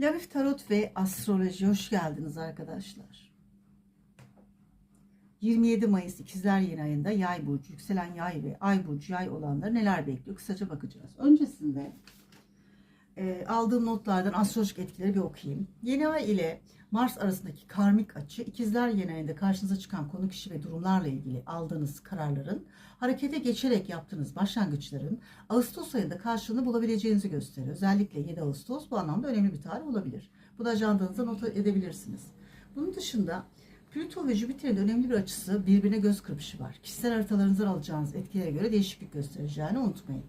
Lavif Tarot ve Astroloji hoş geldiniz arkadaşlar. 27 Mayıs İkizler Yeni Ayında Yay burcu, yükselen Yay ve Ay burcu Yay olanları neler bekliyor kısaca bakacağız. Öncesinde e, aldığım notlardan astrolojik etkileri bir okuyayım. Yeni Ay ile Mars arasındaki karmik açı İkizler Ayında karşınıza çıkan konu kişi ve durumlarla ilgili aldığınız kararların harekete geçerek yaptığınız başlangıçların Ağustos ayında karşılığını bulabileceğinizi gösteriyor. Özellikle 7 Ağustos bu anlamda önemli bir tarih olabilir. Bu da ajandanıza not edebilirsiniz. Bunun dışında Plüto ve Jüpiter'in önemli bir açısı birbirine göz kırpışı var. Kişisel haritalarınızdan alacağınız etkilere göre değişiklik göstereceğini unutmayın.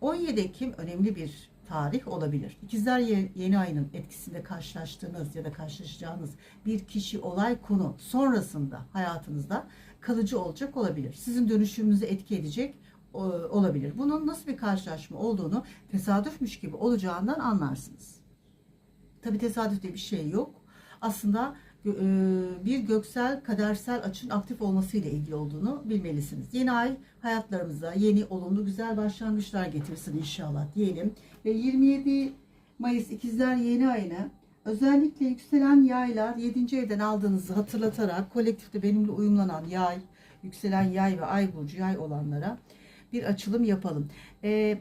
17 Ekim önemli bir tarih olabilir. İkizler ye- yeni ayının etkisinde karşılaştığınız ya da karşılaşacağınız bir kişi, olay, konu sonrasında hayatınızda kalıcı olacak olabilir. Sizin dönüşümünüzü etki edecek olabilir. Bunun nasıl bir karşılaşma olduğunu tesadüfmüş gibi olacağından anlarsınız. Tabi tesadüf diye bir şey yok. Aslında bir göksel kadersel açının aktif olmasıyla ilgili olduğunu bilmelisiniz. Yeni ay hayatlarımıza yeni olumlu güzel başlangıçlar getirsin inşallah diyelim. Ve 27 Mayıs ikizler yeni ayını özellikle yükselen yaylar 7. evden aldığınızı hatırlatarak kolektifte benimle uyumlanan yay, yükselen yay ve ay burcu yay olanlara bir açılım yapalım. Ee,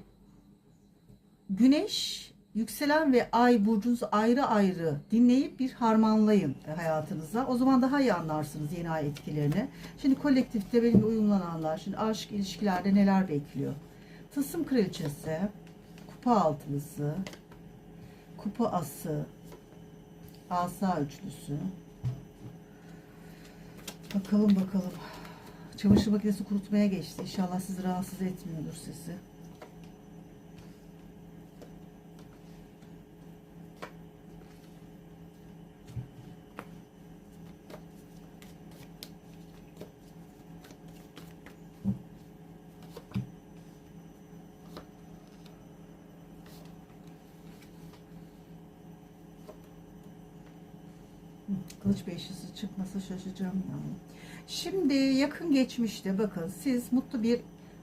güneş, yükselen ve ay burcunuzu ayrı ayrı dinleyip bir harmanlayın hayatınıza. O zaman daha iyi anlarsınız yeni ay etkilerini. Şimdi kolektifte benimle uyumlananlar, şimdi aşk ilişkilerde neler bekliyor? Tılsım kraliçesi, kupa altılısı, kupa ası, asa üçlüsü. Bakalım bakalım. Çamaşır makinesi kurutmaya geçti. İnşallah sizi rahatsız etmiyordur sesi. Kılıç beşlisi çıkmasa şaşacağım yani. Şimdi yakın geçmişte bakın siz mutlu bir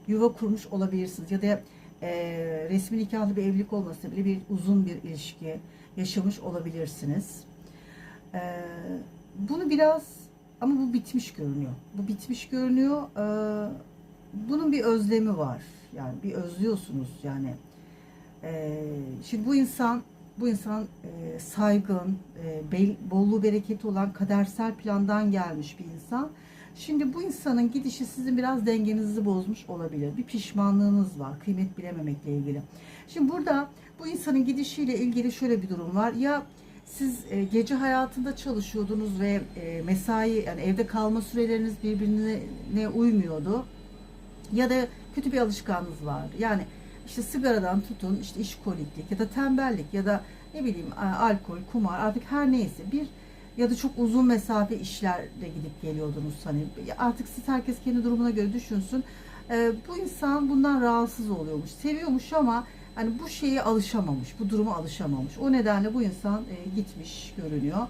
yuva kurmuş olabilirsiniz ya da e, resmi nikahlı bir evlilik olmasa bile bir uzun bir ilişki yaşamış olabilirsiniz. E, bunu biraz ama bu bitmiş görünüyor. Bu bitmiş görünüyor. E, bunun bir özlemi var. Yani bir özlüyorsunuz yani. E, şimdi bu insan bu insan e, saygın, e, bel, bolluğu bereketi olan kadersel plandan gelmiş bir insan. Şimdi bu insanın gidişi sizin biraz dengenizi bozmuş olabilir. Bir pişmanlığınız var, kıymet bilememekle ilgili. Şimdi burada bu insanın gidişiyle ilgili şöyle bir durum var. Ya siz e, gece hayatında çalışıyordunuz ve e, mesai yani evde kalma süreleriniz birbirine uymuyordu. Ya da kötü bir alışkanlığınız vardı. Yani işte sigaradan tutun işte işkoliklik ya da tembellik ya da ne bileyim a- alkol, kumar artık her neyse bir ya da çok uzun mesafe işlerle gidip geliyordunuz hani artık siz herkes kendi durumuna göre düşünsün. Ee, bu insan bundan rahatsız oluyormuş, seviyormuş ama hani bu şeye alışamamış, bu duruma alışamamış. O nedenle bu insan e, gitmiş görünüyor.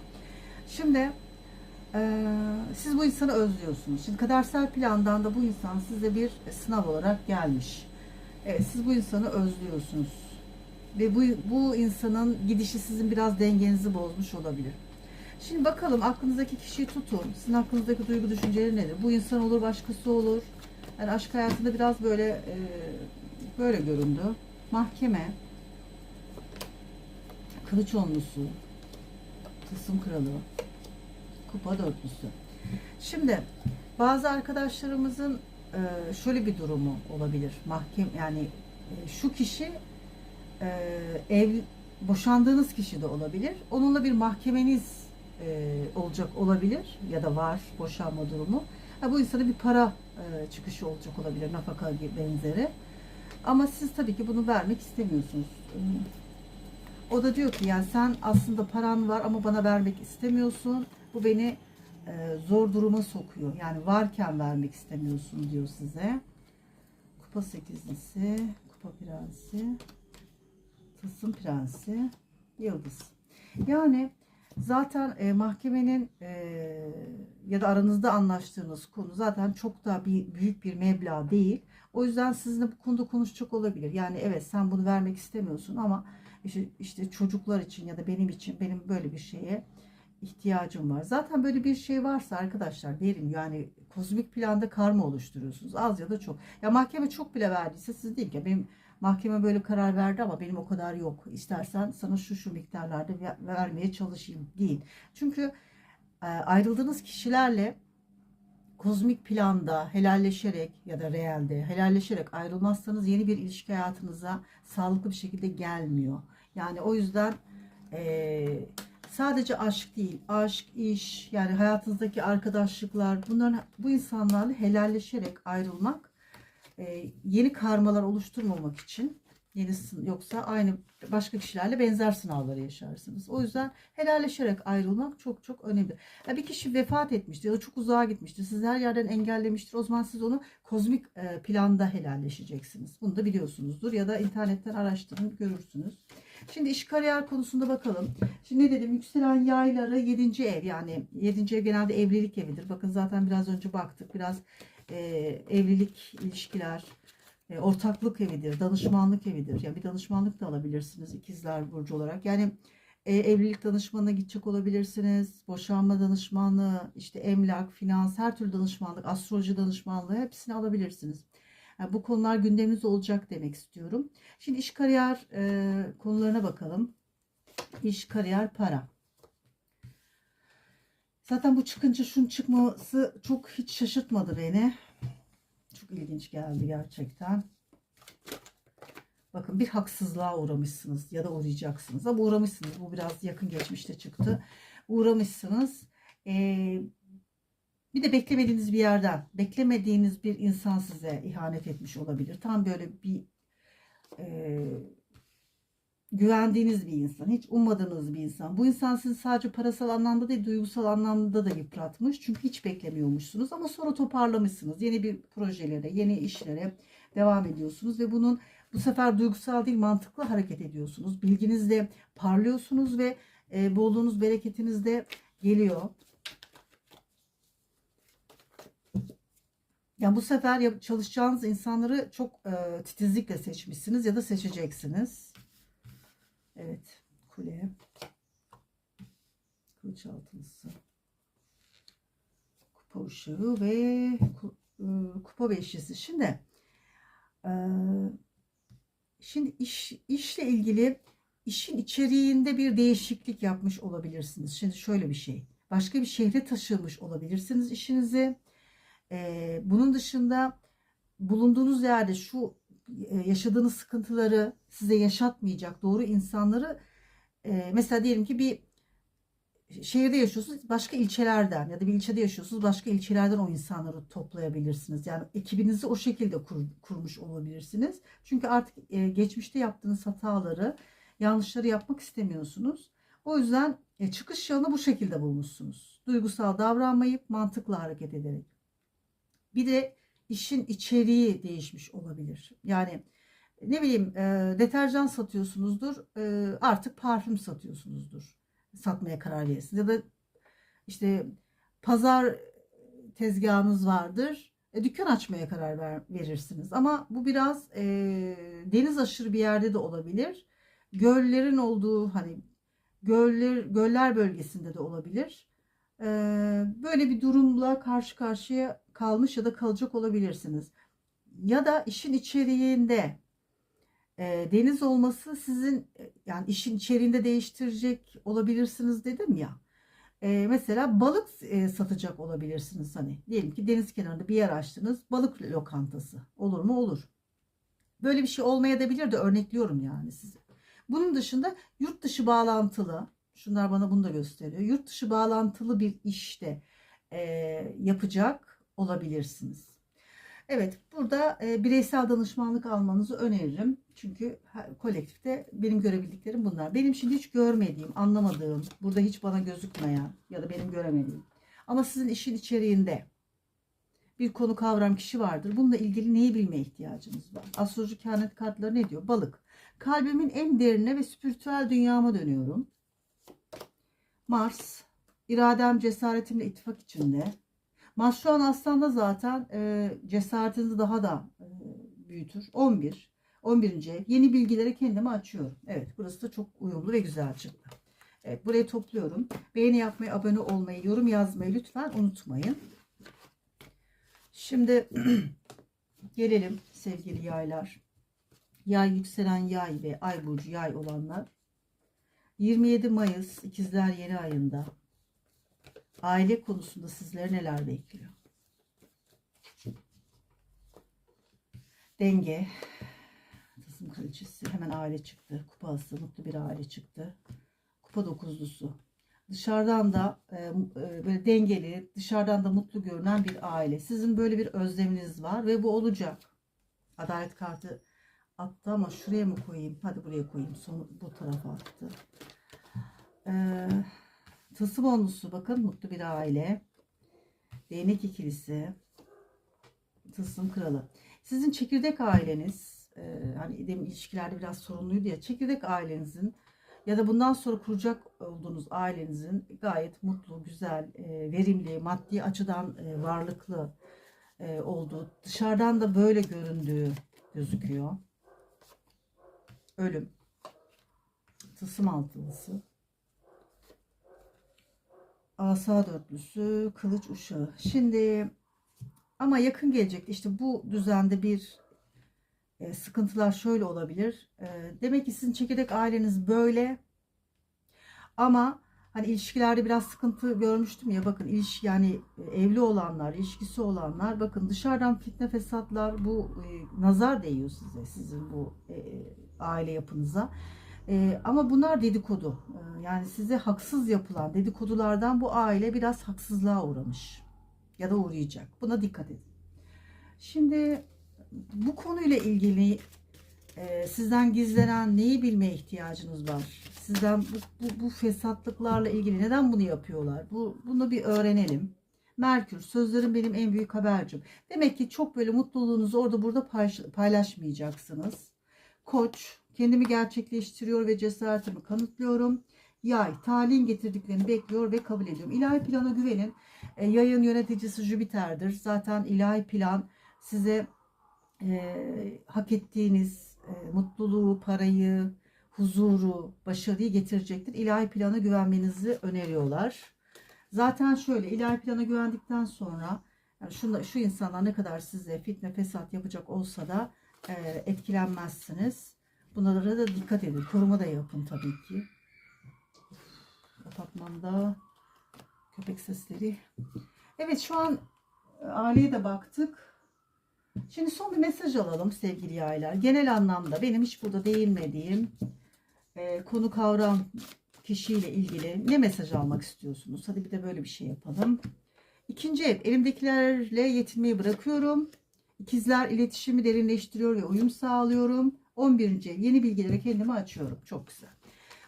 Şimdi e, siz bu insanı özlüyorsunuz. Şimdi kadersel plandan da bu insan size bir sınav olarak gelmiş. Evet, siz bu insanı özlüyorsunuz. Ve bu, bu insanın gidişi sizin biraz dengenizi bozmuş olabilir. Şimdi bakalım aklınızdaki kişiyi tutun. Sizin aklınızdaki duygu düşünceleri nedir? Bu insan olur, başkası olur. Yani aşk hayatında biraz böyle e, böyle göründü. Mahkeme, kılıç onlusu, tılsım kralı, kupa dörtlüsü. Şimdi bazı arkadaşlarımızın e, şöyle bir durumu olabilir. Mahkem yani e, şu kişi e, ev boşandığınız kişi de olabilir. Onunla bir mahkemeniz e, olacak olabilir ya da var boşanma durumu. Bu insana bir para çıkışı olacak olabilir nafaka benzeri. Ama siz tabii ki bunu vermek istemiyorsunuz. O da diyor ki yani sen aslında paran var ama bana vermek istemiyorsun. Bu beni zor duruma sokuyor. Yani varken vermek istemiyorsun diyor size. Kupa sekizlisi, kupa prensi, tılsım prensi, yıldız. Yani zaten e, mahkemenin e, ya da aranızda anlaştığınız konu zaten çok da bir büyük bir meblağ değil. O yüzden sizinle bu konuda konuşacak olabilir. Yani evet sen bunu vermek istemiyorsun ama işte, işte çocuklar için ya da benim için benim böyle bir şeye ihtiyacım var. Zaten böyle bir şey varsa arkadaşlar verin. Yani kozmik planda karma oluşturuyorsunuz. Az ya da çok. Ya mahkeme çok bile verdiyse siz değil ki benim mahkeme böyle karar verdi ama benim o kadar yok. İstersen sana şu şu miktarlarda ver- vermeye çalışayım değil. Çünkü e, ayrıldığınız kişilerle kozmik planda helalleşerek ya da realde helalleşerek ayrılmazsanız yeni bir ilişki hayatınıza sağlıklı bir şekilde gelmiyor. Yani o yüzden eee, sadece aşk değil, aşk, iş, yani hayatınızdaki arkadaşlıklar, bunların bu insanlarla helalleşerek ayrılmak eee, yeni karmalar oluşturmamak için yeni yoksa aynı başka kişilerle benzer sınavları yaşarsınız. O yüzden helalleşerek ayrılmak çok çok önemli. Ya bir kişi vefat etmiştir ya da çok uzağa gitmiştir. Siz her yerden engellemiştir. O zaman siz onu kozmik e, planda helalleşeceksiniz. Bunu da biliyorsunuzdur ya da internetten araştırın görürsünüz. Şimdi iş kariyer konusunda bakalım. Şimdi ne dedim? Yükselen yayları 7. ev yani 7. ev genelde evlilik evidir. Bakın zaten biraz önce baktık. Biraz e, evlilik, ilişkiler, e, ortaklık evidir, danışmanlık evidir. Yani bir danışmanlık da alabilirsiniz ikizler burcu olarak. Yani e, evlilik danışmanına gidecek olabilirsiniz. Boşanma danışmanlığı, işte emlak, finans, her türlü danışmanlık, astroloji danışmanlığı hepsini alabilirsiniz. Bu konular gündeminizde olacak demek istiyorum. Şimdi iş kariyer e, konularına bakalım. İş, kariyer, para. Zaten bu çıkınca şunun çıkması çok hiç şaşırtmadı beni. Çok ilginç geldi gerçekten. Bakın bir haksızlığa uğramışsınız ya da uğrayacaksınız ama uğramışsınız. Bu biraz yakın geçmişte çıktı. Uğramışsınız. Ee, bir de beklemediğiniz bir yerden, beklemediğiniz bir insan size ihanet etmiş olabilir. Tam böyle bir e, güvendiğiniz bir insan, hiç ummadığınız bir insan. Bu insan sizi sadece parasal anlamda değil, duygusal anlamda da yıpratmış. Çünkü hiç beklemiyormuşsunuz ama sonra toparlamışsınız. Yeni bir projelere, yeni işlere devam ediyorsunuz ve bunun bu sefer duygusal değil mantıklı hareket ediyorsunuz. Bilginizde parlıyorsunuz ve e, bolluğunuz, bereketiniz de geliyor. Yani bu sefer çalışacağınız insanları çok e, titizlikle seçmişsiniz ya da seçeceksiniz. Evet, kule. Kılıç altılısı. Kupa ışığı ve e, kupa beşlisi. Şimdi e, şimdi iş işle ilgili işin içeriğinde bir değişiklik yapmış olabilirsiniz. Şimdi şöyle bir şey. Başka bir şehre taşınmış olabilirsiniz işinizi. Bunun dışında bulunduğunuz yerde şu e, yaşadığınız sıkıntıları size yaşatmayacak doğru insanları e, mesela diyelim ki bir şehirde yaşıyorsunuz başka ilçelerden ya da bir ilçede yaşıyorsunuz başka ilçelerden o insanları toplayabilirsiniz. Yani ekibinizi o şekilde kur- kurmuş olabilirsiniz. Çünkü artık e, geçmişte yaptığınız hataları yanlışları yapmak istemiyorsunuz. O yüzden e, çıkış yolunu bu şekilde bulmuşsunuz. Duygusal davranmayıp mantıklı hareket ederek. Bir de işin içeriği değişmiş olabilir. Yani ne bileyim e, deterjan satıyorsunuzdur e, artık parfüm satıyorsunuzdur. Satmaya karar verirsiniz. Ya da işte pazar tezgahınız vardır. E, dükkan açmaya karar ver, verirsiniz. Ama bu biraz e, deniz aşırı bir yerde de olabilir. Göllerin olduğu hani göller göller bölgesinde de olabilir. Böyle bir durumla karşı karşıya kalmış ya da kalacak olabilirsiniz. Ya da işin içeriğinde deniz olması sizin yani işin içeriğinde değiştirecek olabilirsiniz dedim ya. Mesela balık satacak olabilirsiniz hani. Diyelim ki deniz kenarında bir yer açtınız. Balık lokantası. Olur mu? Olur. Böyle bir şey olmayabilir de örnekliyorum yani size. Bunun dışında yurt dışı bağlantılı, şunlar bana bunu da gösteriyor. Yurt dışı bağlantılı bir işte e, yapacak olabilirsiniz. Evet, burada e, bireysel danışmanlık almanızı öneririm. Çünkü kolektifte benim görebildiklerim bunlar. Benim şimdi hiç görmediğim, anlamadığım, burada hiç bana gözükmeyen ya da benim göremediğim. Ama sizin işin içeriğinde bir konu kavram kişi vardır. Bununla ilgili neyi bilmeye ihtiyacınız var? Astroloji kehanet kartları ne diyor? Balık. Kalbimin en derine ve spiritüel dünyama dönüyorum. Mars. iradem cesaretimle ittifak içinde. Mars şu an aslında zaten e, cesaretinizi daha da e, büyütür. 11. 11. ev. Yeni bilgilere kendimi açıyorum. Evet burası da çok uyumlu ve güzel çıktı. Evet burayı topluyorum. Beğeni yapmayı, abone olmayı, yorum yazmayı lütfen unutmayın. Şimdi gelelim sevgili yaylar. Yay yükselen yay ve ay burcu yay olanlar. 27 Mayıs ikizler yeni ayında aile konusunda sizleri neler bekliyor? Denge, tılsım kraliçesi, hemen aile çıktı. Kupası, mutlu bir aile çıktı. Kupa dokuzlusu. Dışarıdan da e, e, böyle dengeli, dışarıdan da mutlu görünen bir aile. Sizin böyle bir özleminiz var ve bu olacak. Adalet kartı attı ama şuraya mı koyayım? Hadi buraya koyayım. Son bu tarafa attı. Ee, tılsım onlusu bakın mutlu bir aile. Değnek ikilisi. Tılsım kralı. Sizin çekirdek aileniz e, hani demin ilişkilerde biraz sorunluydu ya çekirdek ailenizin ya da bundan sonra kuracak olduğunuz ailenizin gayet mutlu, güzel, e, verimli, maddi açıdan e, varlıklı e, olduğu, dışarıdan da böyle göründüğü gözüküyor. Ölüm. Tılsım altılısı. Asa dörtlüsü, kılıç uşağı. Şimdi ama yakın gelecekte işte bu düzende bir e, sıkıntılar şöyle olabilir. E, demek ki sizin çekirdek aileniz böyle ama hani ilişkilerde biraz sıkıntı görmüştüm ya bakın ilişki yani evli olanlar, ilişkisi olanlar bakın dışarıdan fitne fesatlar bu e, nazar değiyor size sizin bu e, aile yapınıza. E, ama bunlar dedikodu. E, yani size haksız yapılan dedikodulardan bu aile biraz haksızlığa uğramış ya da uğrayacak. Buna dikkat edin. Şimdi bu konuyla ilgili e, sizden gizlenen neyi bilmeye ihtiyacınız var? Sizden bu, bu, bu fesatlıklarla ilgili neden bunu yapıyorlar? Bu, bunu bir öğrenelim. Merkür, sözlerim benim en büyük habercim. Demek ki çok böyle mutluluğunuzu orada burada paylaş- paylaşmayacaksınız. Koç, kendimi gerçekleştiriyor ve cesaretimi kanıtlıyorum. Yay, talihin getirdiklerini bekliyor ve kabul ediyorum. İlahi plana güvenin. E, yayın yöneticisi Jüpiter'dir. Zaten ilahi plan size e, hak ettiğiniz e, mutluluğu, parayı, huzuru, başarıyı getirecektir. İlahi plana güvenmenizi öneriyorlar. Zaten şöyle ilahi plana güvendikten sonra yani şu, şu insanlar ne kadar size fitne fesat yapacak olsa da etkilenmezsiniz. Bunlara da dikkat edin. Koruma da yapın tabii ki. Apartmanda köpek sesleri. Evet şu an e, aileye de baktık. Şimdi son bir mesaj alalım sevgili yaylar. Genel anlamda benim hiç burada değinmediğim e, konu kavram kişiyle ilgili ne mesaj almak istiyorsunuz? Hadi bir de böyle bir şey yapalım. İkinci ev elimdekilerle yetinmeyi bırakıyorum. İkizler iletişimi derinleştiriyor ve uyum sağlıyorum. 11. ev yeni bilgilere kendimi açıyorum. Çok güzel.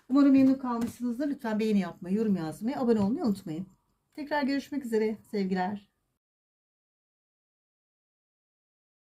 Umarım memnun kalmışsınızdır. Lütfen beğeni yapmayı, yorum yazmayı, abone olmayı unutmayın. Tekrar görüşmek üzere sevgiler.